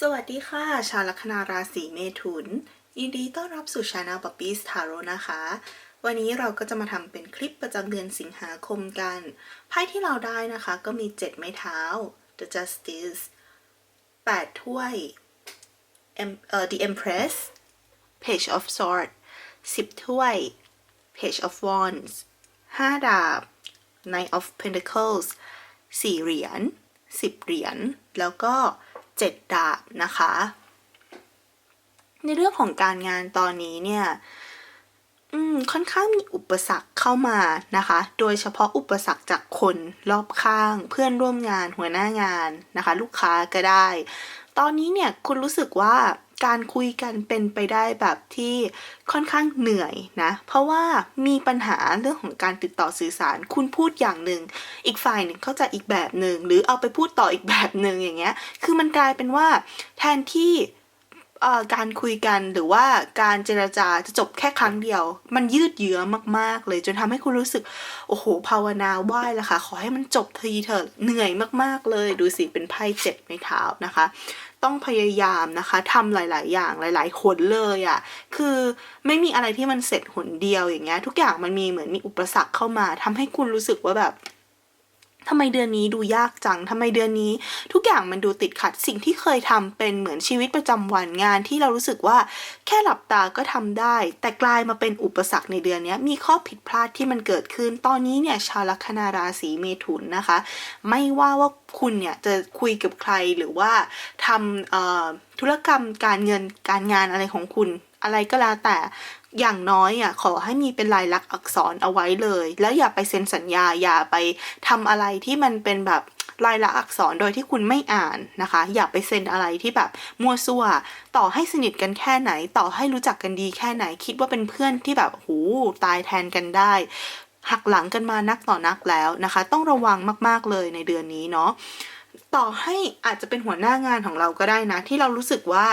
สวัสดีค่ะ ชาวลัคนาราศีเมถุน ยินดีต้อนรับสู่ช anel ป๊อปปี้สทาโร่นะคะ วันนี้เราก็จะมาทำเป็นคลิปประจำเดือนสิงหาคมกัน ไพ่ที่เราได้นะคะ ก็มี 7 ไม้เท้า The Justice 8 ถ้วย Em- เอ่อ The Empress Page of Swords 10 ถ้วย Page of Wands 5 ดาบ Knight of Pentacles 4 เหรียญ 10 เหรียญ แล้วก็ 7 ดาบนะคะ ในเรื่องของการงานตอนนี้เนี่ยค่อนข้างมีอุปสรรคเข้ามานะคะ โดยเฉพาะอุปสรรคจากคนรอบข้าง เพื่อนร่วมงานหัวหน้างานนะคะ ลูกค้าก็ได้ ตอนนี้เนี่ยคุณรู้สึกว่า การคุยกันเป็นไปได้แบบที่ค่อนข้างเหนื่อยนะ เพราะว่ามีปัญหาเรื่องของการติดต่อสื่อสาร คุณพูดอย่างหนึ่ง อีกฝ่ายหนึ่งเข้าใจอีกแบบหนึ่ง หรือเอาไปพูดต่ออีกแบบหนึ่งอย่างเงี้ย คือมันกลายเป็นว่าแทนที่การคุยกันหรือว่าการเจรจาจะจบแค่ครั้งเดียว มันยืดเยื้อมากๆเลย จนทำให้คุณรู้สึก โอ้โห ภาวนาไหว้ละค่ะ ขอให้มันจบทีเถอะเหนื่อยมากๆเลย ดูสิเป็นไพ่เจ็ดไม้เท้านะคะ ต้องพยายามนะคะทำหลาย ๆ อย่างหลาย ๆ คนเลยอะ่ะคือไม่มีอะไรที่มันเสร็จหนเดียวอย่างเงี้ยทุกอย่างมันมีเหมือนมีอุปสรรคเข้ามาทำให้คุณรู้สึกว่าแบบทำไมเดือนนี้ดูยากจังทำไมเดือนนี้ ทุกอย่างมันดูติดขัดสิ่งที่เคยทำเป็นเหมือนชีวิตประจำวันงานที่เรารู้สึกว่าแค่หลับตาก็ทำได้ แต่กลายมาเป็นอุปสรรคในเดือนนี้มีข้อผิดพลาดที่มันเกิดขึ้น ตอนนี้เนี่ยชาวลัคนาราศีเมถุนนะคะ ไม่ว่าว่า คุณเนี่ยจะคุยกับใครหรือว่าทำธุรกรรมการเงินการงานอะไรของคุณ อะไรก็แล้วแต่อย่างน้อยอะขอให้มีเป็นลายลักษณ์อักษรเอาไว้เลย แล้วอย่าไปเซ็นสัญญาอย่าไปทำอะไรที่มันเป็นแบบลายลักษณ์อักษรโดยที่คุณไม่อ่านนะคะ อย่าไปเซ็นอะไรที่แบบมั่วซั่ว ต่อให้สนิทกันแค่ไหน ต่อให้รู้จักกันดีแค่ไหนคิดว่าเป็นเพื่อนที่แบบหูตายแทนกันได้ หักหลังกันมานักต่อนักแล้วนะคะ ต้องระวังมากๆเลยในเดือนนี้เนาะต่อให้อาจจะเป็นหัวหน้างานของเราก็ได้นะ ที่เรารู้สึกว่า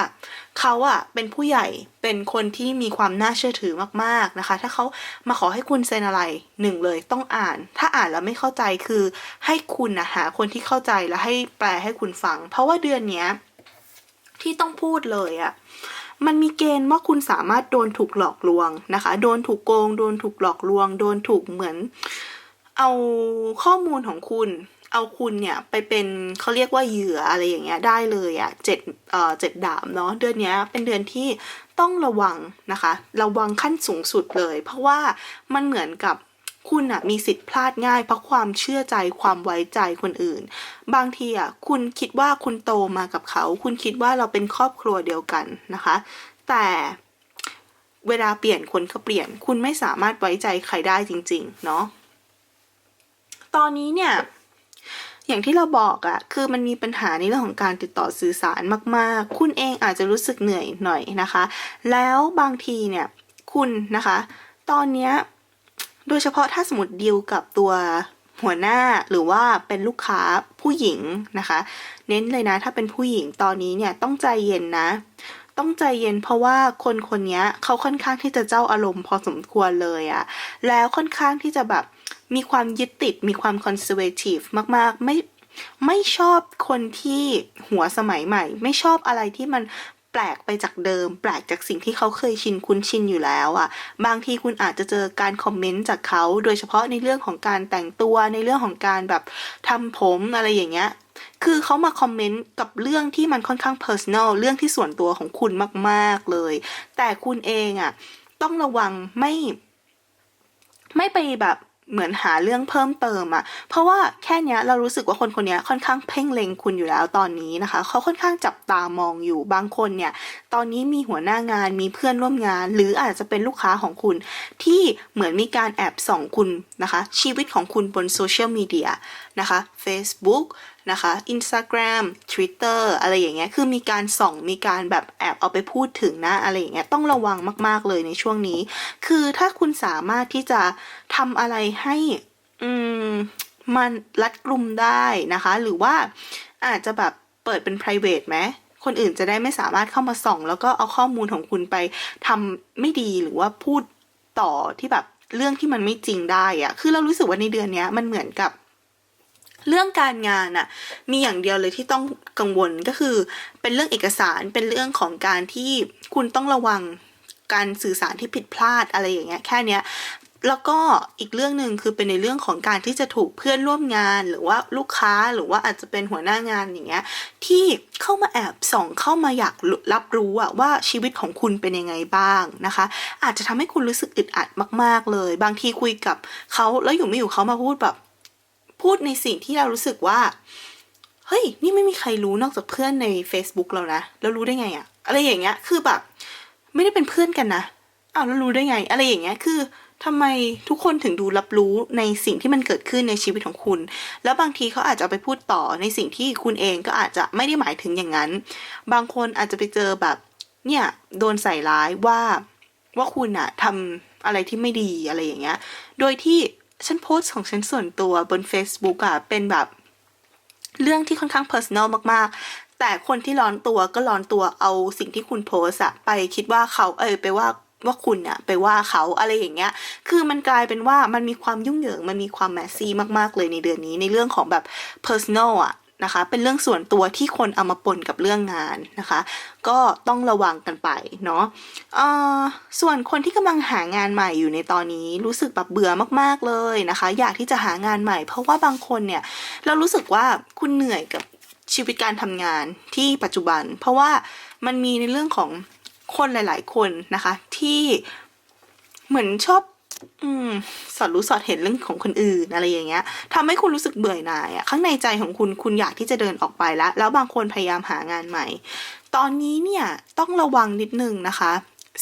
เขาอะเป็นผู้ใหญ่เป็นคนที่มีความน่าเชื่อถือมากๆนะคะ ถ้าเขามาขอให้คุณเซ็นอะไรหนึ่งเลยต้องอ่าน ถ้าอ่านแล้วไม่เข้าใจคือให้คุณนะหาคนที่เข้าใจแล้วให้แปลให้คุณฟัง เพราะว่าเดือนเนี้ยที่ต้องพูดเลยอะ มันมีเกณฑ์ว่าคุณสามารถโดนถูกหลอกลวงนะคะ โดนถูกโกง โดนถูกหลอกลวง โดนถูกเหมือน เอาข้อมูลของคุณ เอาคุณเนี่ยไปเป็นเขาเรียกว่าเหยื่ออะไรอย่างเงี้ยได้เลยอะเจ็ดเอ่อเจ็ดดาบเนาะเดือนนี้เป็นเดือนที่ต้องระวังนะคะ ระวังขั้นสูงสุดเลย เพราะว่ามันเหมือนกับ คุณอะมีสิทธิ์พลาดง่ายเพราะความเชื่อใจความไว้ใจคนอื่น บางทีอะคุณคิดว่าคุณโตมากับเขา คุณคิดว่าเราเป็นครอบครัวเดียวกันนะคะ แต่เวลาเปลี่ยนคนก็เปลี่ยน คุณไม่สามารถไว้ใจใครได้จริง ๆ เนาะตอนนี้เนี่ยอย่างที่เราบอกอะคือมันมีปัญหาในเรื่องของการติดต่อสื่อสารมากๆ คุณเองอาจจะรู้สึกเหนื่อยหน่อยนะคะ แล้วบางทีเนี่ยคุณนะคะ ตอนเนี้ย โดยเฉพาะถ้าสมมติดีลกับตัวหัวหน้าหรือว่าเป็นลูกค้าผู้หญิงนะคะ เน้นเลยนะถ้าเป็นผู้หญิงตอนนี้เนี่ยต้องใจเย็นนะ ต้องใจเย็นเพราะว่าคนคนนี้เขาค่อนข้างที่จะเจ้าอารมณ์พอสมควรเลยอะแล้วค่อนข้างที่จะแบบมีความยึดติดมีความคอนเซอร์เวทีฟมากๆ ไม่ไม่ชอบคนที่หัวสมัยใหม่ ไม่ชอบอะไรที่มัน แปลกไปจากเดิม แปลกจากสิ่งที่เขาเคยชินคุ้นชินอยู่แล้วอะบางทีคุณอาจจะเจอการคอมเมนต์จากเขา โดยเฉพาะในเรื่องของการแต่งตัวในเรื่องของการแบบทำผมอะไรอย่างเงี้ยคือเขามาคอมเมนต์กับเรื่องที่มันค่อนข้าง personal เรื่องที่ส่วนตัวของคุณมาก ๆเลย แต่คุณเองอะ่ะต้องระวังไม่ ไม่ไปแบบ เหมือนหาเรื่องเพิ่มเติมอะเพราะว่าแค่เนี้ยเรารู้สึกว่าคนคนนี้ค่อนข้างเพ่งเล็งคุณอยู่แล้วตอนนี้นะคะ เขาค่อนข้างจับตามองอยู่บางคนเนี่ยตอนนี้มีหัวหน้างานมีเพื่อนร่วมงาน หรืออาจจะเป็นลูกค้าของคุณ ที่เหมือนมีการแอบส่องคุณนะคะ ชีวิตของคุณบนโซเชียลมีเดียนะคะ Facebook นะคะ Instagram Twitter อะไรอย่างเงี้ย คือมีการส่อง มีการแบบแอบเอาไปพูดถึงนะอะไรอย่างเงี้ย ต้องระวังมาก ๆ เลยในช่วงนี้ คือถ้าคุณสามารถที่จะทำอะไรให้อืมมันรัดกลุ่มได้นะคะ หรือว่าอาจจะแบบเปิดเป็น private ไหมคนอื่นจะได้ไม่สามารถเข้ามาส่อง แล้วก็เอาข้อมูลของคุณไปทำไม่ดีหรือว่าพูดต่อที่แบบเรื่องที่มันไม่จริงได้อะคือเรารู้สึกว่าในเดือนนี้มันเหมือนกับ เรื่องการงานอะมีอย่างเดียวเลยที่ต้องกังวลก็คือ เป็นเรื่องเอกสารเป็นเรื่องของการที่คุณต้องระวังการสื่อสารที่ผิดพลาดอะไรอย่างเงี้ยแค่เนี้ยแล้วก็อีกเรื่องหนึ่งคือเป็นในเรื่องของการที่จะถูกเพื่อนร่วมงานหรือว่าลูกค้าหรือว่าอาจจะเป็นหัวหน้างานอย่างเงี้ยที่เข้ามาแอบส่องเข้ามาอยากรับรู้อะว่าชีวิตของคุณเป็นยังไงบ้างนะคะ อาจจะทำให้คุณรู้สึกอึดอัดมาก ๆเลย บางทีคุยกับเขาแล้วอยู่ไม่อยู่เขามาพูดแบบ พูดในสิ่งที่เรารู้สึกว่า เฮ้ย นี่ไม่มีใครรู้นอกจากเพื่อนใน Facebook เรานะ แล้วรู้ได้ไงอะอะไรอย่างเงี้ย คือแบบ ไม่ได้เป็นเพื่อนกันนะอ้าวแล้วรู้ได้ไง อะไรอย่างเงี้ย คือทำไมทุกคนถึงดูรับรู้ในสิ่งที่มันเกิดขึ้นในชีวิตของคุณ แล้วบางทีเขาอาจจะไปพูดต่อในสิ่งที่คุณเองก็อาจจะไม่ได้หมายถึงอย่างนั้น บางคนอาจจะไปเจอแบบ เนี่ยโดนใส่ร้ายว่าว่าคุณอะทำอะไรที่ไม่ดีอะไรอย่างเงี้ย โดยที่ ฉันโพสต์ของฉันส่วนตัวบน Facebook อะเป็นแบบ เรื่องที่ค่อนข้างเพอร์ซันอลมากๆ แต่คนที่ร้อนตัวก็ร้อนตัวเอาสิ่งที่คุณโพสอะไปคิดว่าเขาเออไปว่าว่าคุณเนี่ยไปว่าเขาอะไรอย่างเงี้ย คือมันกลายเป็นว่ามันมีความยุ่งเหยิง มันมีความแมสซี่มากๆเลยในเดือนนี้ในเรื่องของแบบ personal อะ นะคะ เป็นเรื่องส่วนตัวที่คนเอามาปนกับเรื่องงานนะคะ ก็ต้องระวังกันไปเนาะส่วนคนที่กำลังหางานใหม่อยู่ในตอนนี้รู้สึกแบบเบื่อมากๆเลยนะคะ อยากที่จะหางานใหม่ เพราะว่าบางคนเนี่ยเรารู้สึกว่าคุณเหนื่อยกับชีวิตการทำงานที่ปัจจุบัน เพราะว่ามันมีในเรื่องของคนหลาย ๆ คนนะคะที่เหมือนชอบ อืมสอดรู้สอดเห็นเรื่องของคนอื่นอะไรอย่างเงี้ยทำให้คุณรู้สึกเบื่อหน่ายอะข้างในใจของคุณคุณอยากที่จะเดินออกไปแล้ว แล้วบางคนพยายามหางานใหม่ ตอนนี้เนี่ยต้องระวังนิดนึงนะคะ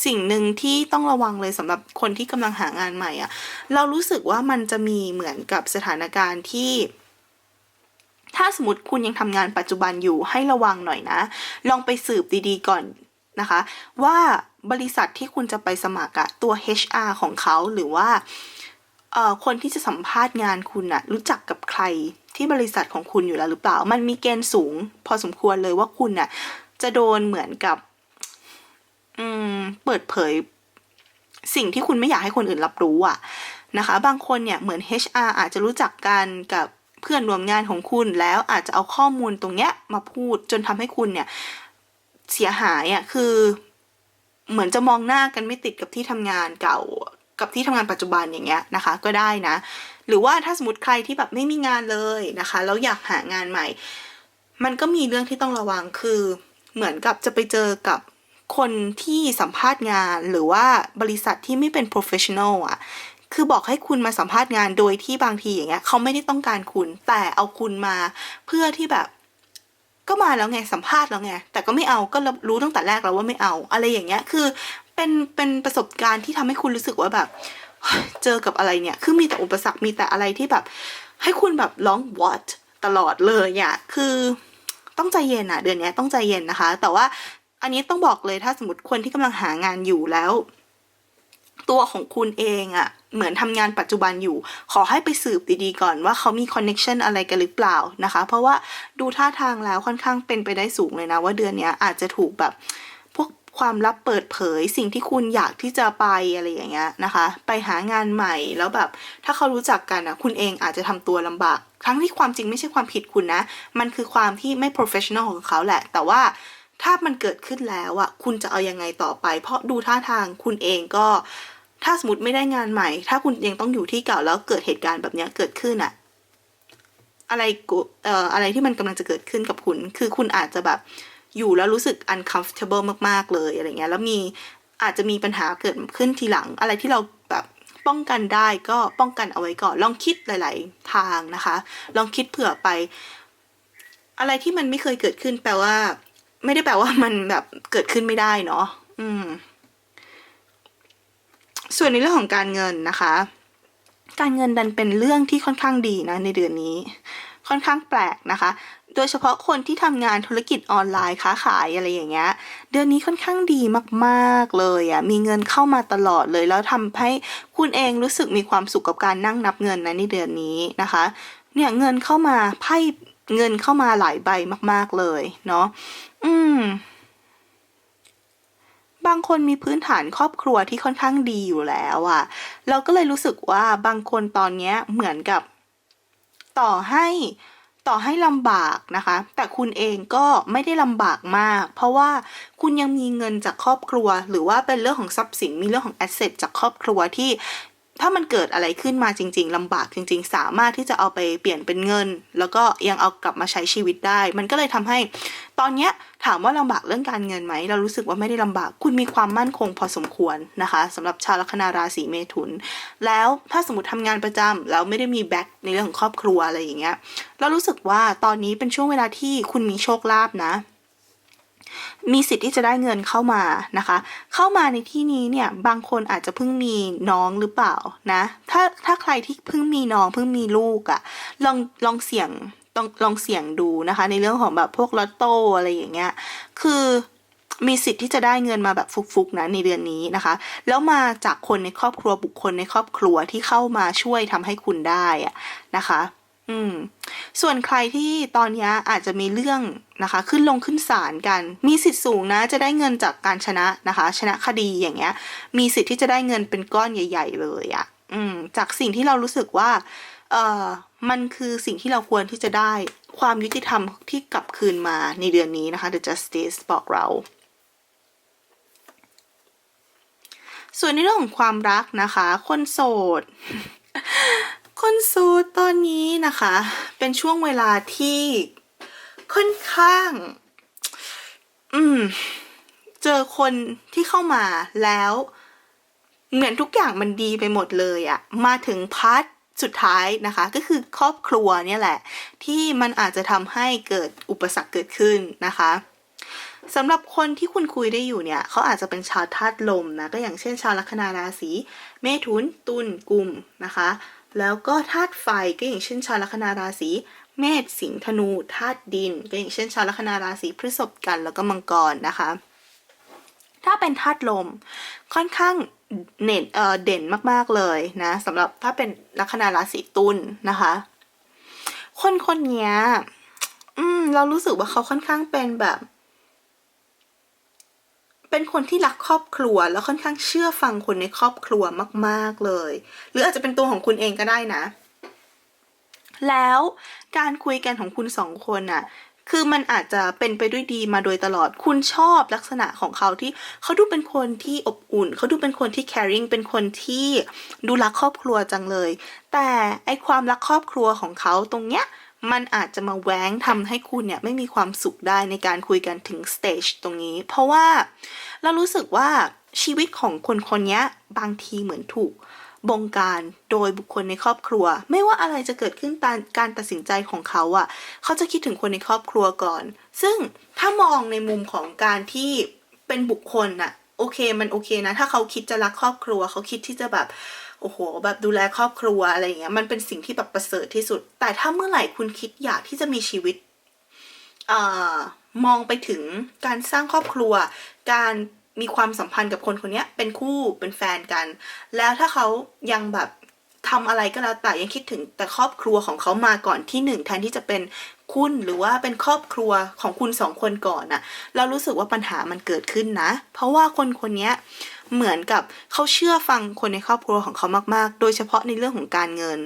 สิ่งหนึ่งที่ต้องระวังเลยสำหรับคนที่กำลังหางานใหม่อะเรารู้สึกว่ามันจะมีเหมือนกับสถานการณ์ที่ถ้าสมมติคุณยังทำงานปัจจุบันอยู่ให้ระวังหน่อยนะ ลองไปสืบดีๆก่อนนะคะ ว่า บริษัทที่คุณจะไปสมัครอะตัว HR ของเขาหรือว่าเอ่อคนที่จะสัมภาษณ์งานคุณอะรู้จักกับใครที่บริษัทของคุณอยู่แล้วหรือเปล่า มันมีเกณฑ์สูง พอสมควรเลยว่าคุณอะจะโดนเหมือนกับอืมเปิดเผย สิ่งที่คุณไม่อยากให้คนอื่นรับรู้อะนะคะ บางคนเนี่ยเหมือน HR อาจจะรู้จักกันกับเพื่อนร่วมงานของคุณแล้วอาจจะเอาข้อมูลตรงเนี้ยมาพูดจนทำให้คุณเนี่ยเสียหายอะ่ะคือ เหมือนจะมองหน้ากันไม่ติดกับที่ทำงานเก่ากับที่ทำงานปัจจุบันอย่างเงี้ยนะคะ ก็ได้นะ หรือว่าถ้าสมมติใครที่แบบไม่มีงานเลยนะคะแล้วอยากหางานใหม่ มันก็มีเรื่องที่ต้องระวังคือเหมือนกับจะไปเจอกับคนที่สัมภาษณ์งานหรือว่าบริษัทที่ไม่เป็น professional อะคือบอกให้คุณมาสัมภาษณ์งานโดยที่บางทีอย่างเงี้ยเขาไม่ได้ต้องการคุณแต่เอาคุณมาเพื่อที่แบบ ก็มาแล้วไงสัมภาษณ์แล้วไงแต่ก็ไม่เอาก็รู้ตั้งแต่แรกแล้วว่าไม่เอา อะไรอย่างเงี้ยคือเป็นเป็นประสบการณ์ที่ทำให้คุณรู้สึกว่าแบบ เจอกับอะไรเนี่ย คือมีแต่อุปสรรคมีแต่อะไรที่แบบ ให้คุณแบบร้อง what ตลอดเลยอะคือต้องใจเย็นอะเดือนนี้ต้องใจเย็นนะคะ แต่ว่าอันนี้ต้องบอกเลยถ้าสมมติคนที่กำลังหางานอยู่แล้ว ตัวของคุณเองอะ เหมือนทำงานปัจจุบันอยู่ ขอให้ไปสืบดีๆก่อนว่าเขามีคอนเน็ชันอะไรกันหรือเปล่านะคะ เพราะว่าดูท่าทางแล้วค่อนข้างเป็นไปได้สูงเลยนะ ว่าเดือนนี้อาจจะถูกแบบพวกความลับเปิดเผยสิ่งที่คุณอยากที่จะไปอะไรอย่างเงี้ยนะคะ ไปหางานใหม่แล้วแบบ ถ้าเขารู้จักกันอะคุณเองอาจจะทำตัวลำบากทั้งที่ความจริงไม่ใช่ความผิดคุณนะ มันคือความที่ไม่ professional ของเขาแหละ แต่ว่าถ้ามันเกิดขึ้นแล้วอะคุณจะเอายังไงต่อไป เพราะดูท่าทางคุณเองก็ ถ้าสมมติไม่ได้งานใหม่ ถ้าคุณยังต้องอยู่ที่เก่าแล้วเกิดเหตุการณ์แบบนี้เกิดขึ้นอะอะไรเอ่ออะไรที่มันกำลังจะเกิดขึ้นกับคุณ คือคุณอาจจะแบบอยู่แล้วรู้สึก uncomfortable มาก ๆ เลยอะไรเงี้ย แล้วมีอาจจะมีปัญหาเกิดขึ้นทีหลัง อะไรที่เราแบบป้องกันได้ก็ป้องกันเอาไว้ก่อน ลองคิดหลาย ๆ ทางนะคะ ลองคิดเผื่อไป อะไรที่มันไม่เคยเกิดขึ้นแปลว่า ไม่ได้แปลว่ามันแบบเกิดขึ้นไม่ได้เนาะ อืม ส่วนในเรื่องของการเงินนะคะ การเงินดันเป็นเรื่องที่ค่อนข้างดีนะในเดือนนี้ ค่อนข้างแปลกนะคะ โดยเฉพาะคนที่ทำงานธุรกิจออนไลน์ค้าขายอะไรอย่างเงี้ย เดือนนี้ค่อนข้างดีมากๆเลยอะ่ะ มีเงินเข้ามาตลอดเลย แล้วทำให้คุณเองรู้สึกมีความสุขกับการนั่งนับเงินนะในเดือนนี้นะคะ เนี่ยเงินเข้ามาไพ่เงินเข้ามาหลายใบมาก ๆเลยเนาะ อืม บางคนมีพื้นฐานครอบครัวที่ค่อนข้างดีอยู่แล้วอะ่ะ เราก็เลยรู้สึกว่าบางคนตอนเนี้ยเหมือนกับ ต่อให้ต่อให้ลำบากนะคะ แต่คุณเองก็ไม่ได้ลำบากมาก เพราะว่าคุณยังมีเงินจากครอบครัว หรือว่าเป็นเรื่องของทรัพย์สินมีเรื่องของแอสเซทจากครอบครัวที่ ถ้ามันเกิดอะไรขึ้นมาจริง ๆลำบากจริง ๆ สามารถที่จะเอาไปเปลี่ยนเป็นเงิน แล้วก็ยังเอากลับมาใช้ชีวิตได้ มันก็เลยทำให้ ตอนเนี้ยถามว่าลำบากเรื่องการเงินไหม เรารู้สึกว่าไม่ได้ลำบาก คุณมีความมั่นคงพอสมควรนะคะสำหรับชาวลัคนาราศีเมถุน แล้วถ้าสมมติทำงานประจำแล้วไม่ได้มีแบ็คในเรื่องของครอบครัวอะไรอย่างเงี้ย เรารู้สึกว่าตอนนี้เป็นช่วงเวลาที่คุณมีโชคลาภนะ มีสิทธิ์ที่จะได้เงินเข้ามานะคะ เข้ามาในที่นี้เนี่ยบางคนอาจจะเพิ่งมีน้องหรือเปล่านะถ้าถ้าใครที่เพิ่งมีน้องเพิ่งมีลูกอะ่ะลองลองเสี่ยงต้องลองเสี่ยงดูนะคะ ในเรื่องของแบบพวกลอตโต้อะไรอย่างเงี้ยคือมีสิทธิ์ที่จะได้เงินมาแบบฟุกๆนะในเดือนนี้นะคะ แล้วมาจากคนในครอบครัวบุคคลในครอบครัวที่เข้ามาช่วยทำให้คุณได้อะนะคะ อืม ส่วนใครที่ตอนนี้อาจจะมีเรื่องนะคะ ขึ้นลงขึ้นศาลกัน มีสิทธิ์สูงนะจะได้เงินจากการชนะนะคะ ชนะคดีอย่างเงี้ย มีสิทธิ์ที่จะได้เงินเป็นก้อนใหญ่ ๆ เลยอะ่ะ อืม จากสิ่งที่เรารู้สึกว่า เออมันคือสิ่งที่เราควรที่จะได้ความยุติธรรมที่กลับคืนมาในเดือนนี้นะคะ The Justice บอกเราส่วนในเรื่องของความรักนะคะ คนโสด คนโสดตอนนี้นะคะ เป็นช่วงเวลาที่ค่อนข้าง อืม เจอคนที่เข้ามาแล้ว เหมือนทุกอย่างมันดีไปหมดเลยอะมาถึงพาร์ทสุดท้ายนะคะ ก็คือครอบครัวเนี่ยแหละ ที่มันอาจจะทำให้เกิดอุปสรรคเกิดขึ้นนะคะสำหรับคนที่คุณคุยได้อยู่เนี่ยเขาอาจจะเป็นชาวธาตุลมนะก็อย่างเช่นชาวลัคนาราศีเมถุนตุลกุมนะคะ แล้วก็ธาตุไฟก็อย่างเช่นชาวลัคนาราศีเมษสิงห์ธนูธาตุดิน ก็อย่างเช่นชาวลัคนาราศีพฤษภกันแล้วก็มังกรนะคะ ถ้าเป็นธาตุลมค่อนข้างเน่นเออเด่นมากๆเลยนะสำหรับถ้าเป็นลัคนาราศีตุลนะคะ คนคนนี้อืมเรารู้สึกว่าเขาค่อนข้างเป็นแบบ เป็นคนที่รักครอบครัวแล้วค่อนข้างเชื่อฟังคนในครอบครัวมาก ๆเลย หรืออาจจะเป็นตัวของคุณเองก็ได้นะ แล้วการคุยกันของคุณสองคนน่ะคือมันอาจจะเป็นไปด้วยดีมาโดยตลอด คุณชอบลักษณะของเขาที่เขาดูเป็นคนที่อบอุ่น เขาดูเป็นคนที่ caring เป็นคนที่ดูรักครอบครัวจังเลย แต่ไอความรักครอบครัวของเขาตรงเนี้ย มันอาจจะมาแหวงทำให้คุณเนี่ยไม่มีความสุขได้ในการคุยกันถึงสเตจตรงนี้ เพราะว่าเรารู้สึกว่าชีวิตของคนคนนี้บางทีเหมือนถูกบงการโดยบุคคลในครอบครัว ไม่ว่าอะไรจะเกิดขึ้นตามการตัดสินใจของเขาอะ่ะ เขาจะคิดถึงคนในครอบครัวก่อน ซึ่งถ้ามองในมุมของการที่เป็นบุคคลน่ะโอเคมันโอเคนะ ถ้าเขาคิดจะรักครอบครัว เขาคิดที่จะแบบ โอ้โห แบบดูแลครอบครัวอะไรอย่างเงี้ยมันเป็นสิ่งที่แบบประเสริฐที่สุด แต่ถ้าเมื่อไหร่คุณคิดอยากที่จะมีชีวิตอมองไปถึงการสร้างครอบครัว การมีความสัมพันธ์กับคนคนนี้เป็นคู่เป็นแฟนกัน แล้วถ้าเขายังแบบทำอะไรก็แล้วแต่ยังคิดถึงแต่ครอบครัวของเขามาก่อนที่หนึ่งแทนที่จะเป็นคุณหรือว่าเป็นครอบครัวของคุณสองคนก่อนน่ะเรารู้สึกว่าปัญหามันเกิดขึ้นนะ เพราะว่าคนคนนี้ เหมือนกับเขาเชื่อฟังคนในครอบครัวของเขามากๆ โดยเฉพาะในเรื่องของการเงิน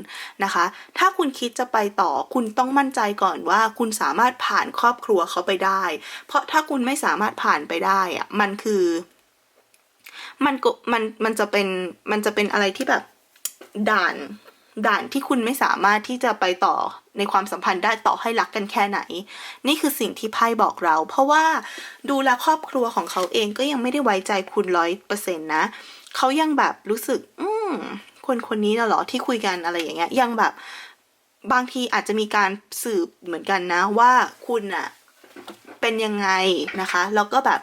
นะคะ ถ้าคุณคิดจะไปต่อคุณต้องมั่นใจก่อนว่าคุณสามารถผ่านครอบครัวเขาไปได้ เพราะถ้าคุณไม่สามารถผ่านไปได้อะมันคือมันก็มันมันจะเป็นมันจะเป็นอะไรที่แบบด่าน ด่านที่คุณไม่สามารถที่จะไปต่อในความสัมพันธ์ได้ต่อให้รักกันแค่ไหน นี่คือสิ่งที่ไพ่บอกเรา เพราะว่าดูแลครอบครัวของเขาเองก็ยังไม่ได้ไว้ใจคุณร้อยเปอร์เซ็นต์นะ เขายังแบบรู้สึก อืมคนคนนี้น่ะหรอที่คุยกันอะไรอย่างเงี้ยยังแบบบางทีอาจจะมีการสืบเหมือนกันนะว่าคุณอะ เป็นยังไงนะคะ แล้วก็แบบ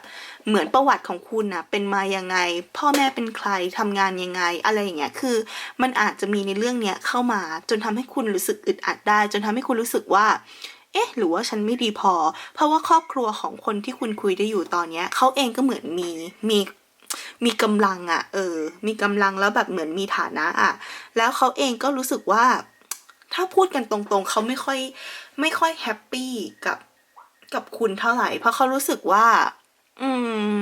เหมือนประวัติของคุณนะเป็นมายังไง พ่อแม่เป็นใครทำงานยังไง อะไรอย่างเงี้ยคือ มันอาจจะมีในเรื่องเนี้ยเข้ามาจนทำให้คุณรู้สึกอึดอัดได้ จนทำให้คุณรู้สึกว่าเอ๊ะหรือว่าฉันไม่ดีพอ เพราะว่าครอบครัวของคนที่คุณคุยได้อยู่ตอนเนี้ยเขาเองก็เหมือนมีมีมีกำลังอะ่ะ เออ มีกำลังแล้วแบบเหมือนมีฐานะอะ่ะ แล้วเขาเองก็รู้สึกว่า ถ้าพูดกันตรงๆ เขาไม่ค่อยไม่ค่อยแฮปปี้กับ กับคุณเท่าไหร่ เพราะเขารู้สึกว่า อืม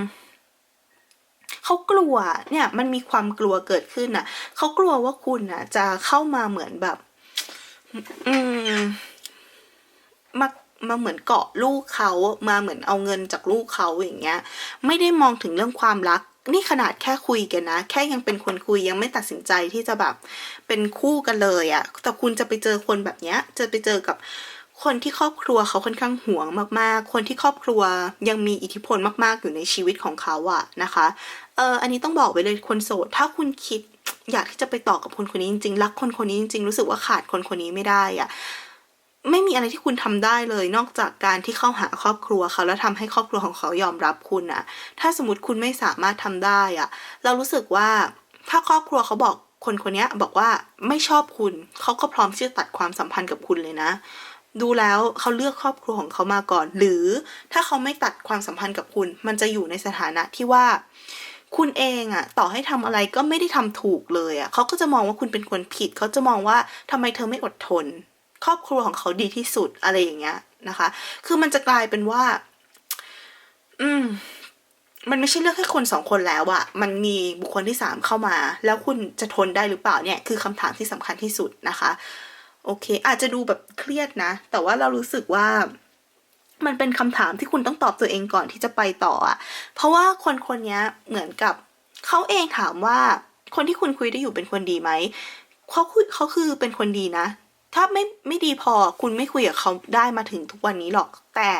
เขากลัวเนี่ยมันมีความกลัวเกิดขึ้นน่ะเขากลัวว่าคุณน่ะ จะเข้ามาเหมือนแบบ อืมมามาเหมือนเกาะลูกเขามาเหมือนเอาเงินจากลูกเขาอย่างเงี้ย ไม่ได้มองถึงเรื่องความรัก นี่ขนาดแค่คุยกันนะ แค่ยังเป็นคนคุยยังไม่ตัดสินใจที่จะแบบเป็นคู่กันเลยอะแต่คุณจะไปเจอคนแบบเนี้ย จะไปเจอกับ คนที่ครอบครัวเขาค่อนข้างห่วงมากๆ คนที่ครอบครัวยังมีอิทธิพลมากๆ อยู่ในชีวิตของเขาอะนะคะ เอออันนี้ต้องบอกไว้เลยคนโสด ถ้าคุณคิดอยากที่จะไปต่อกับคนคนนี้จริงๆ รักคนคนนี้จริงๆ รู้สึกว่าขาดคนคนนี้ไม่ได้อะไม่มีอะไรที่คุณทำได้เลย นอกจากการที่เข้าหาครอบครัวเขาแล้วทำให้ครอบครัวของเขายอมรับคุณอะถ้าสมมติคุณไม่สามารถทำได้อะเรารู้สึกว่าถ้าครอบครัวเขาบอกคนคนนี้บอกว่าไม่ชอบคุณ เขาก็พร้อมที่จะตัดความสัมพันธ์กับคุณเลยนะ ดูแล้วเขาเลือกครอบครัวของเขามาก่อน หรือถ้าเขาไม่ตัดความสัมพันธ์กับคุณ มันจะอยู่ในสถานะที่ว่า คุณเองอะต่อให้ทำอะไรก็ไม่ได้ทำถูกเลยอะเขาก็จะมองว่าคุณเป็นคนผิด เขาจะมองว่าทำไมเธอไม่อดทน ครอบครัวของเขาดีที่สุดอะไรอย่างเงี้ยนะคะ คือมันจะกลายเป็นว่า อืมมันไม่ใช่เรื่องแค่คนสองคนแล้วอะมันมีบุคคลที่สามเข้ามา แล้วคุณจะทนได้หรือเปล่าเนี่ย คือคำถามที่สำคัญที่สุดนะคะ โอเค อาจจะดูแบบเครียดนะ แต่ว่าเรารู้สึกว่ามันเป็นคำถามที่คุณต้องตอบตัวเองก่อนที่จะไปต่ออะเพราะว่าคนคนนี้เหมือนกับเขาเองถามว่าคนที่คุณคุยได้อยู่เป็นคนดีไหมเขาคุยเขาคือเป็นคนดีนะ ถ้าไม่ไม่ดีพอคุณไม่คุยกับเขาได้มาถึงทุกวันนี้หรอกแต่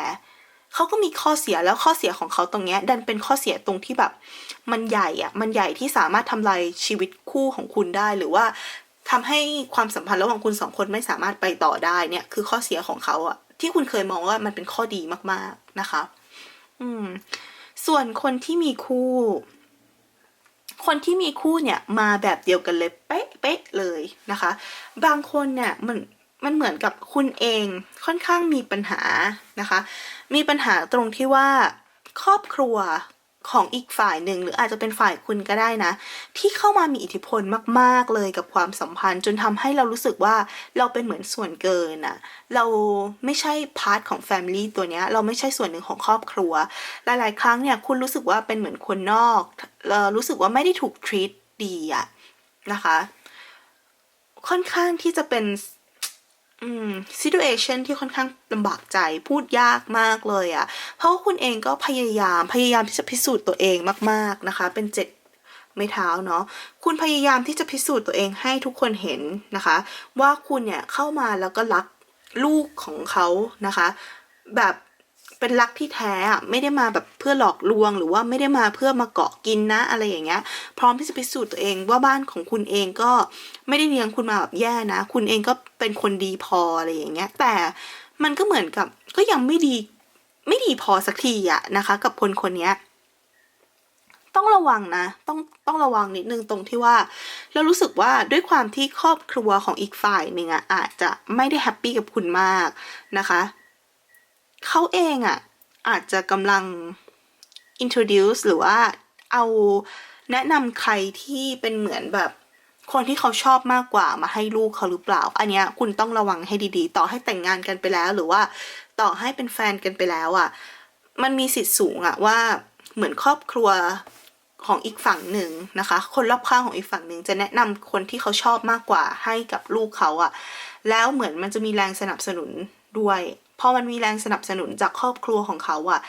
เขาก็มีข้อเสียแล้วข้อเสียของเขาตรงเนี้ย ดันเป็นข้อเสียตรงที่แบบ มันใหญ่อะมันใหญ่ที่สามารถทำลายชีวิตคู่ของคุณได้หรือว่า ทำให้ความสัมพันธ์ระหว่างคุณสองคนไม่สามารถไปต่อได้เนี่ย คือข้อเสียของเขาอะที่คุณเคยมองว่ามันเป็นข้อดีมาก ๆนะคะ อืม ส่วนคนที่มีคู่ คนที่มีคู่เนี่ยมาแบบเดียวกันเลยเป๊ะเป๊ะเลยนะคะ บางคนเนี่ยมันมันเหมือนกับคุณเองค่อนข้างมีปัญหานะคะ มีปัญหาตรงที่ว่าครอบครัว ของอีกฝ่ายหนึ่งหรืออาจจะเป็นฝ่ายคุณก็ได้นะ ที่เข้ามามีอิทธิพลมาก ๆเลยกับความสัมพันธ์ จนทำให้เรารู้สึกว่าเราเป็นเหมือนส่วนเกินอะเราไม่ใช่พาร์ทของแฟมิลี่ตัวเนี้ยเราไม่ใช่ส่วนหนึ่งของครอบครัว หลาย ๆ ครั้งเนี่ยคุณรู้สึกว่าเป็นเหมือนคนนอกเรารู้สึกว่าไม่ได้ถูก treat ดีอะนะคะ ค่อนข้างที่จะเป็น อืม situation ที่ค่อนข้างลำบากใจพูดยากมากเลยอะ่ะ เพราะว่าคุณเองก็พยายามพยายามที่จะพิสูจน์ตัวเองมาก ๆนะคะ เป็นเจ็ดไม่เท้าเนาะคุณพยายามที่จะพิสูจน์ตัวเองให้ทุกคนเห็นนะคะ ว่าคุณเนี่ยเข้ามาแล้วก็รักลูกของเขานะคะ แบบ เป็นรักที่แท้อะไม่ได้มาแบบเพื่อหลอกลวง หรือว่าไม่ได้มาเพื่อมาเกาะกินนะอะไรอย่างเงี้ย พร้อมที่จะพิสูจน์ตัวเองว่าบ้านของคุณเองก็ไม่ได้เลี้ยงคุณมาแบบแย่นะ คุณเองก็เป็นคนดีพออะไรอย่างเงี้ย แต่มันก็เหมือนกับก็ยังไม่ดีไม่ดีพอสักทีอะนะคะ กับคนคนนี้ต้องระวังนะ ต้องต้องระวังนิดนึงตรงที่ว่า เรารู้สึกว่าด้วยความที่ครอบครัวของอีกฝ่ายหนึ่งอะอาจจะไม่ได้แฮปปี้กับคุณมากนะคะ เขาเองอะอาจจะกำลัง introduce หรือว่าเอาแนะนำใครที่เป็นเหมือนแบบคนที่เขาชอบมากกว่ามาให้ลูกเขาหรือเปล่า อันเนี้ยคุณต้องระวังให้ดีๆ ต่อให้แต่งงานกันไปแล้วหรือว่าต่อให้เป็นแฟนกันไปแล้วอะ่ะ มันมีสิทธิ์สูงอะว่าเหมือนครอบครัวของอีกฝั่งหนึ่งนะคะ คนรอบข้างของอีกฝั่งหนึ่งจะแนะนำคนที่เขาชอบมากกว่าให้กับลูกเขาอะ แล้วเหมือนมันจะมีแรงสนับสนุนด้วย พอมันมีแรงสนับสนุนจากครอบครัวของเขาอะ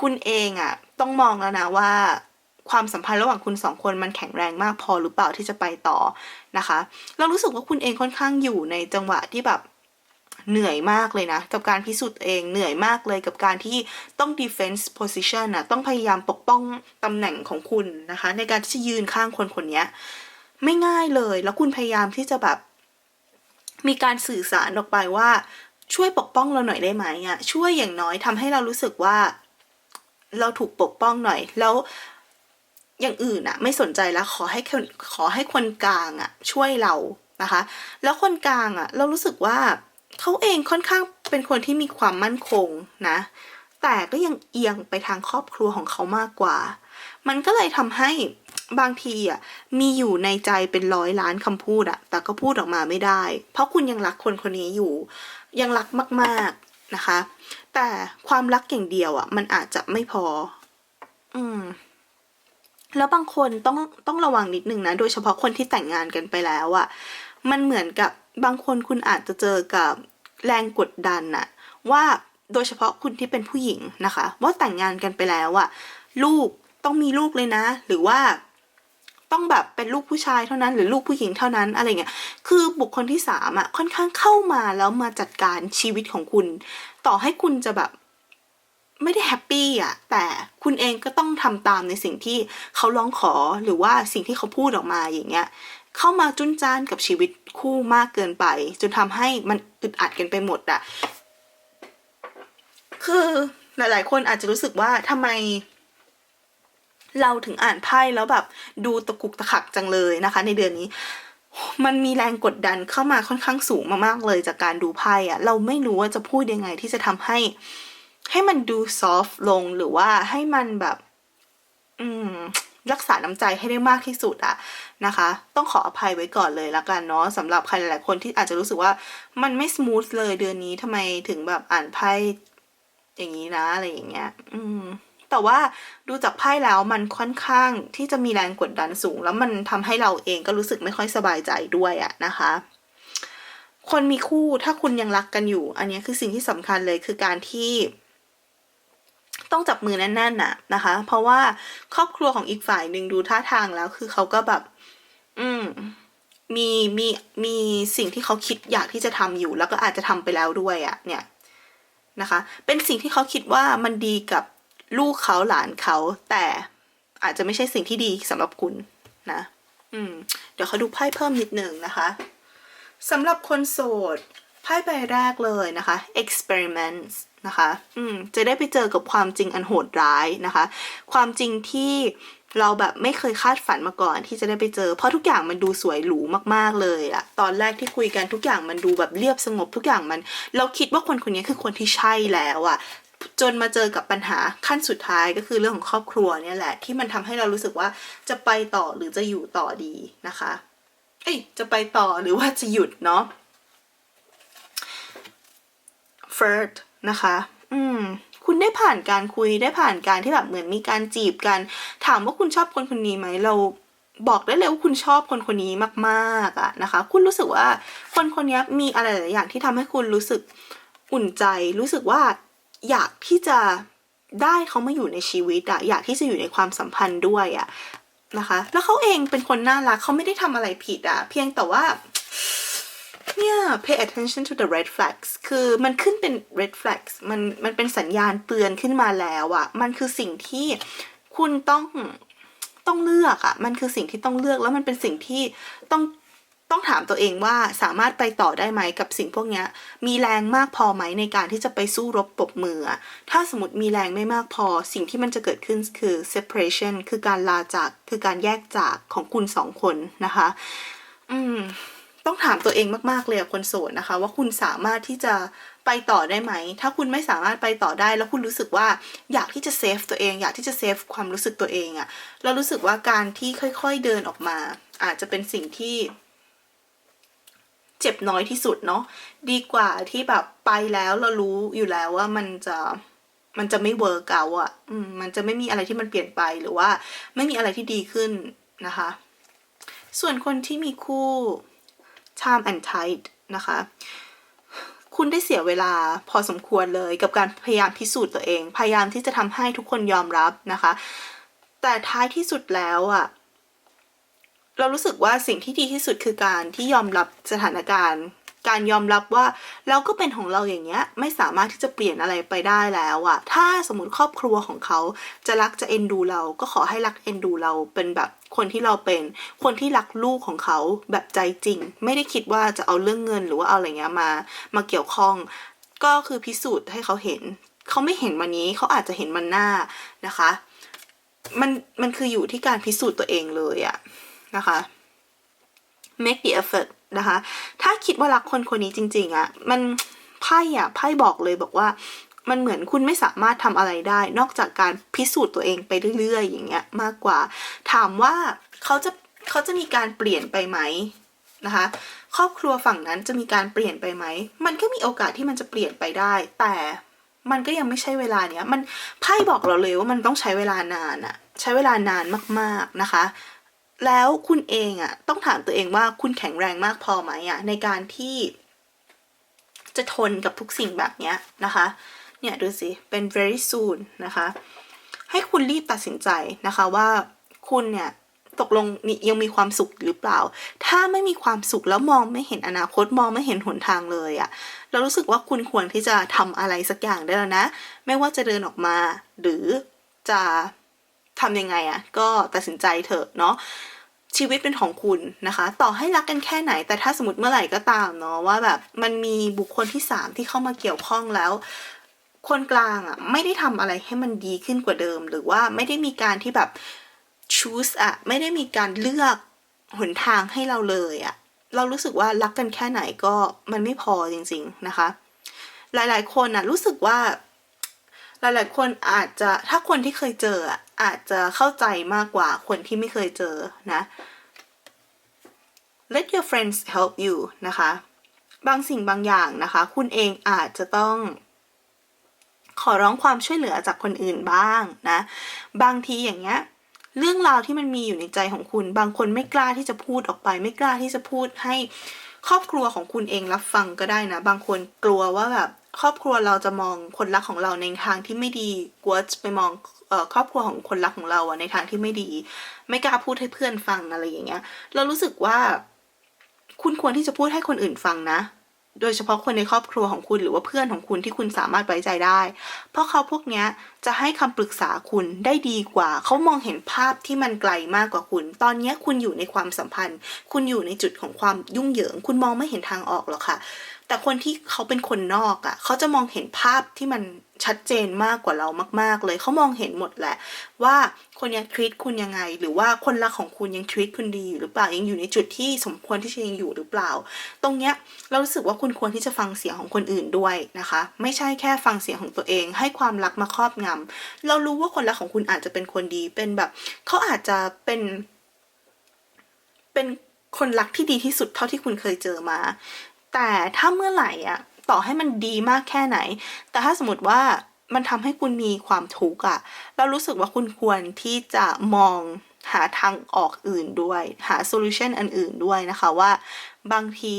คุณเองอะต้องมองแล้วนะว่าความสัมพันธ์ระหว่างคุณสองคนมันแข็งแรงมากพอหรือเปล่าที่จะไปต่อนะคะ เรารู้สึกว่าคุณเองค่อนข้างอยู่ในจังหวะที่แบบเหนื่อยมากเลยนะ กับการพิสูจน์เองเหนื่อยมากเลยกับการที่ต้อง defense position นะต้องพยายามปกป้องตำแหน่งของคุณนะคะ ในการที่จะยืนข้างคนคนนี้ไม่ง่ายเลยแล้วคุณพยายามที่จะแบบ มีการสื่อสารออกไปว่า ช่วยปกป้องเราหน่อยได้ไหมอะช่วยอย่างน้อยทำให้เรารู้สึกว่า เราถูกปกป้องหน่อย แล้วอย่างอื่นอะไม่สนใจแล้วขอให้คนขอให้คนกลางอะช่วยเรานะคะ แล้วคนกลางอะเรารู้สึกว่าเขาเองค่อนข้างเป็นคนที่มีความมั่นคงนะ แต่ก็ยังเอียงไปทางครอบครัวของเขามากกว่า มันก็เลยทำให้ บางทีอะมีอยู่ในใจเป็นร้อยล้านคำพูดอะ แต่ก็พูดออกมาไม่ได้ เพราะคุณยังรักคนคนนี้อยู่ ยังรักมากๆนะคะ แต่ความรักอย่างเดียวอะ มันอาจจะไม่พอ อืม แล้วบางคนต้องต้องระวังนิดนึงนะ โดยเฉพาะคนที่แต่งงานกันไปแล้วอะ มันเหมือนกับบางคนคุณอาจจะเจอกับแรงกดดันน่ะ ว่าโดยเฉพาะคุณที่เป็นผู้หญิงนะคะ ว่าแต่งงานกันไปแล้วอะลูกต้องมีลูกเลยนะ หรือว่า ต้องแบบเป็นลูกผู้ชายเท่านั้น หรือลูกผู้หญิงเท่านั้นอะไรเงี้ยคือบุคคลที่สามอะค่อนข้างเข้ามาแล้วมาจัดการชีวิตของคุณ ต่อให้คุณจะแบบไม่ได้แฮปปี้อะ แต่คุณเองก็ต้องทำตามในสิ่งที่เขาร้องขอหรือว่าสิ่งที่เขาพูดออกมาอย่างเงี้ย เข้ามาจุนจ้านกับชีวิตคู่มากเกินไป จนทำให้มันอึดอัดกันไปหมดอะคือหลาย ๆ คนอาจจะรู้สึกว่าทำไม เราถึงอ่านไพ่แล้วแบบดูตะกุกตะขักจังเลยนะคะ ในเดือนนี้ มันมีแรงกดดันเข้ามาค่อนข้างสูงมากๆเลยจากการดูไพ่อะเราไม่รู้ว่าจะพูดยังไงที่จะทำให้ ให้มันดูซอฟต์ลงหรือว่าให้มันแบบ อืมรักษาน้ำใจให้ได้มากที่สุดอะนะคะ ต้องขออภัยไว้ก่อนเลยละกันเนาะสำหรับใครหลายๆคนที่อาจจะรู้สึกว่ามันไม่สมูทเลยเดือนนี้ทำไมถึงแบบอ่านไพ่อย่างนี้นะอะไรอย่างเงี้ย อืม แต่ว่าดูจากไพ่แล้วมันค่อนข้างที่จะมีแรงกดดันสูง แล้วมันทำให้เราเองก็รู้สึกไม่ค่อยสบายใจด้วยอะนะคะ คนมีคู่ถ้าคุณยังรักกันอยู่ อันนี้คือสิ่งที่สำคัญเลยคือการที่ ต้องจับมือแน่นๆน่ะนะคะ เพราะว่าครอบครัวของอีกฝ่ายหนึ่งดูท่าทางแล้ว คือเขาก็แบบ อืมมีมีมีสิ่งที่เขาคิดอยากที่จะทำอยู่ แล้วก็อาจจะทำไปแล้วด้วยอะเนี่ยนะคะ เป็นสิ่งที่เขาคิดว่ามันดีกับ ลูกเขาหลานเขา แต่อาจจะไม่ใช่สิ่งที่ดีสำหรับคุณนะ อืม เดี๋ยวเขาดูไพ่เพิ่มนิดหนึ่งนะคะสำหรับคนโสดไพ่ใบแรกเลยนะคะ experiments นะคะ อืม จะได้ไปเจอกับความจริงอันโหดร้ายนะคะ ความจริงที่เราแบบไม่เคยคาดฝันมาก่อนที่จะได้ไปเจอ เพราะทุกอย่างมันดูสวยหรูมากๆเลยอะตอนแรกที่คุยกันทุกอย่างมันดูแบบเรียบสงบทุกอย่างมัน เราคิดว่าคนคนนี้คือคนที่ใช่แล้วอะ จนมาเจอกับปัญหาขั้นสุดท้ายก็คือเรื่องของครอบครัวเนี่ยแหละ ที่มันทำให้เรารู้สึกว่าจะไปต่อหรือจะอยู่ต่อดีนะคะ เอ้ยจะไปต่อหรือว่าจะหยุดเนาะ first นะคะ อืม คุณได้ผ่านการคุยได้ผ่านการที่แบบเหมือนมีการจีบกัน ถามว่าคุณชอบคนคนนี้ไหมเราบอกได้เลยว่าคุณชอบคนคนนี้มากๆอะนะคะ คุณรู้สึกว่าคนคนนี้มีอะไรหลายอย่างที่ทำให้คุณรู้สึกอุ่นใจ รู้สึกว่า อยากที่จะได้เขามาอยู่ในชีวิตอะอยากที่จะอยู่ในความสัมพันธ์ด้วยอะนะคะ แล้วเขาเองเป็นคนน่ารักเขาไม่ได้ทำอะไรผิดอะเพียงแต่ว่าเนี่ย pay attention to the red flags คือมันขึ้นเป็น red flags มันมันเป็นสัญญาณเตือนขึ้นมาแล้วอะมันคือสิ่งที่คุณต้องต้องเลือกอะมันคือสิ่งที่ต้องเลือกแล้วมันเป็นสิ่งที่ต้อง ต้องถามตัวเองว่าสามารถไปต่อได้ไหมกับสิ่งพวกนี้มีแรงมากพอไหมในการที่จะไปสู้รบปบมือ ถ้าสมมติมีแรงไม่มากพอ สิ่งที่มันจะเกิดขึ้นคือ separation คือการลาจากคือการแยกจากของคุณสองคนนะคะ อืม ต้องถามตัวเองมากๆเลยคนโสดนะคะ ว่าคุณสามารถที่จะไปต่อได้ไหม ถ้าคุณไม่สามารถไปต่อได้ แล้วคุณรู้สึกว่าอยากที่จะเซฟตัวเอง อยากที่จะเซฟความรู้สึกตัวเองอะเรารู้สึกว่าการที่ค่อย ๆเดินออกมา อาจจะเป็นสิ่งที่ เจ็บน้อยที่สุดเนาะดีกว่าที่แบบไปแล้วเรารู้อยู่แล้วว่ามันจะมันจะไม่เวิร์กเอาอะมันจะไม่มีอะไรที่มันเปลี่ยนไปหรือว่า ไม่มีอะไรที่ดีขึ้นนะคะ ส่วนคนที่มีคู่ time and tide นะคะ คุณได้เสียเวลาพอสมควรเลยกับการพยายามพิสูจน์ตัวเอง พยายามที่จะทำให้ทุกคนยอมรับนะคะ แต่ท้ายที่สุดแล้วอะ เรารู้สึกว่าสิ่งที่ดีที่สุดคือการที่ยอมรับสถานการณ์ การยอมรับว่าเราก็เป็นของเราอย่างเงี้ยไม่สามารถที่จะเปลี่ยนอะไรไปได้แล้วอะถ้าสมมติครอบครัวของเขาจะรักจะเอ็นดูเรา ก็ขอให้รักเอ็นดูเราเป็นแบบคนที่เราเป็นคนที่รักลูกของเขาแบบใจจริง ไม่ได้คิดว่าจะเอาเรื่องเงินหรือว่าเอาอะไรเงี้ยมา มาเกี่ยวข้อง ก็คือพิสูจน์ให้เขาเห็น เขาไม่เห็นวันนี้เขาอาจจะเห็นมันหน้านะคะ มันมันคืออยู่ที่การพิสูจน์ตัวเองเลยอะ นะคะ make the effort นะคะ ถ้าคิดว่ารักคนคนนี้จริง ๆอะมันไพ่อะไพ่บอกเลยบอกว่ามันเหมือนคุณไม่สามารถทำอะไรได้ นอกจากการพิสูจน์ตัวเองไปเรื่อยๆ อย่างเงี้ยมากกว่า ถามว่าเขาจะเขาจะมีการเปลี่ยนไปไหมนะคะ ครอบครัวฝั่งนั้นจะมีการเปลี่ยนไปไหม มันก็มีโอกาสที่มันจะเปลี่ยนไปได้ แต่มันก็ยังไม่ใช่เวลาเนี้ยมันไพ่บอกเราเลยว่ามันต้องใช้เวลานานอะใช้เวลานานมากๆนะคะ แล้วคุณเองอะต้องถามตัวเองว่าคุณแข็งแรงมากพอไหมอะในการที่ จะทนกับทุกสิ่งแบบเนี้ยนะคะ เนี่ยดูสิ เป็น very soon นะคะ ให้คุณรีบตัดสินใจนะคะว่าคุณเนี่ยตกลงยังมีความสุขหรือเปล่า ถ้าไม่มีความสุขแล้วมองไม่เห็นอนาคตมองไม่เห็นหนทางเลยอะเรารู้สึกว่าคุณควรที่จะทำอะไรสักอย่างได้แล้วนะ ไม่ว่าจะเดินออกมา หรือจะ ทำยังไงอะก็ตัดสินใจเถอะเนาะชีวิตเป็นของคุณนะคะ ต่อให้รักกันแค่ไหน แต่ถ้าสมมติเมื่อไหร่ก็ตามเนาะว่าแบบมันมีบุคคลที่สามที่เข้ามาเกี่ยวข้องแล้ว คนกลางอะ่ะไม่ได้ทำอะไรให้มันดีขึ้นกว่าเดิม หรือว่าไม่ได้มีการที่แบบ choose อะไม่ได้มีการเลือกหนทางให้เราเลยอะเรารู้สึกว่ารักกันแค่ไหนก็มันไม่พอจริง ๆนะคะ หลายๆ คนอะรู้สึกว่า หลายๆ คนอาจจะถ้าคนที่เคยเจออะ อาจจะเข้าใจมากกว่าคนที่ไม่เคยเจอนะ let your friends help you นะคะ บางสิ่งบางอย่างนะคะ คุณเองอาจจะต้อง ขอร้องความช่วยเหลือจากคนอื่นบ้างนะ บางทีอย่างเงี้ยเรื่องราวที่มันมีอยู่ในใจของคุณ บางคนไม่กล้าที่จะพูดออกไป ไม่กล้าที่จะพูดให้ครอบครัวของคุณเองรับฟังก็ได้นะ บางคนกลัวว่าแบบ ครอบครัวเราจะมองคนรักของเราในทางที่ไม่ดีกลัวจะไปมองครอบครัวของคนรักของเราในทางที่ไม่ดี ไม่กล้าพูดให้เพื่อนฟังอะไรอย่างเงี้ย เรารู้สึกว่า คุณควรที่จะพูดให้คนอื่นฟังนะ โดยเฉพาะคนในครอบครัวของคุณหรือว่าเพื่อนของคุณที่คุณสามารถไว้ใจได้ เพราะเขาพวกเนี้ยจะให้คำปรึกษาคุณได้ดีกว่า เขามองเห็นภาพที่มันไกลมากกว่าคุณ ตอนนี้คุณอยู่ในความสัมพันธ์ คุณอยู่ในจุดของความยุ่งเหยิง คุณมองไม่เห็นทางออกหรอกค่ะ แต่คนที่เขาเป็นคนนอกอะ่ะ เขาจะมองเห็นภาพที่มันชัดเจนมากกว่าเรามาก ๆ เลย เขามองเห็นหมดแหละ ว่าคนยังทรีตคุณยังไง หรือว่าคนรักของคุณยังทรีตคุณดีอยู่หรือเปล่ายังอยู่ในจุดที่สมควรที่จะยังอยู่หรือเปล่า ตรงเนี้ยเรารู้สึกว่าคุณควรที่จะฟังเสียงของคนอื่นด้วยนะคะ ไม่ใช่แค่ฟังเสียงของตัวเอง ให้ความรักมาครอบงำเรารู้ว่าคนรักของคุณอาจจะเป็นคนดี เป็นแบบเขาอาจจะเป็น เป็นคนรักที่ดีที่สุดเท่าที่คุณเคยเจอมา แต่ถ้าเมื่อไหร่อะ ต่อให้มันดีมากแค่ไหน แต่ถ้าสมมติว่ามันทำให้คุณมีความทุกข์อะเรารู้สึกว่าคุณควรที่จะมองหาทางออกอื่นด้วย หาโซลูชันอันอื่นด้วยนะคะว่า บางที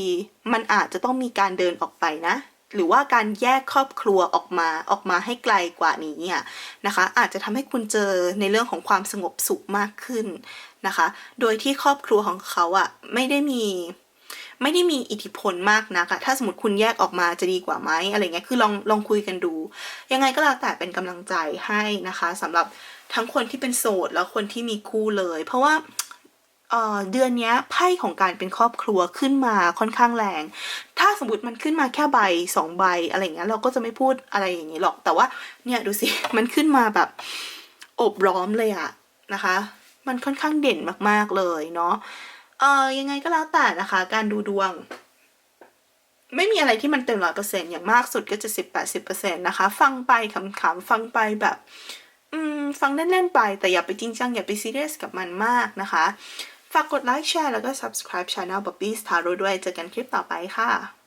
มันอาจจะต้องมีการเดินออกไปนะ หรือว่าการแยกครอบครัวออกมาออกมาให้ไกลกว่านี้อะนะคะ อาจจะทำให้คุณเจอในเรื่องของความสงบสุขมากขึ้นนะคะ โดยที่ครอบครัวของเขาอะไม่ได้มีไม่ได้มีอิทธิพลมากนักอะถ้าสมมติคุณแยกออกมาจะดีกว่าไหมอะไรเงี้ย คือลองลองคุยกันดู ยังไงก็แล้วแต่เป็นกำลังใจให้นะคะสำหรับทั้งคนที่เป็นโสดแล้วคนที่มีคู่เลย เพราะว่า เดือนนี้ไพ่ของการเป็นครอบครัวขึ้นมาค่อนข้างแรง ถ้าสมมติมันขึ้นมาแค่ใบสองใบอะไรเงี้ยเราก็จะไม่พูดอะไรอย่างนี้หรอก แต่ว่าเนี่ยดูสิ มันขึ้นมาแบบอบล้อมเลยอะนะคะ มันค่อนข้างเด่นมากๆเลยเนาะ เออยังไงก็แล้วแต่นะคะ การดูดวง ไม่มีอะไรที่มันเต็มร้อยเปอร์เซ็นต์อย่างมากสุดก็จะสิบแปดสิบเปอร์เซ็นต์นะคะ ฟังไปขำๆฟังไปแบบอืมฟังเล่นๆไป แต่อย่าไปจริงจังอย่าไปซีเรียสกับมันมากนะคะ ฝากกดไลค์แชร์แล้วก็ subscribe channel Bobby's Tarot ด้วย เจอกันคลิปต่อไปค่ะ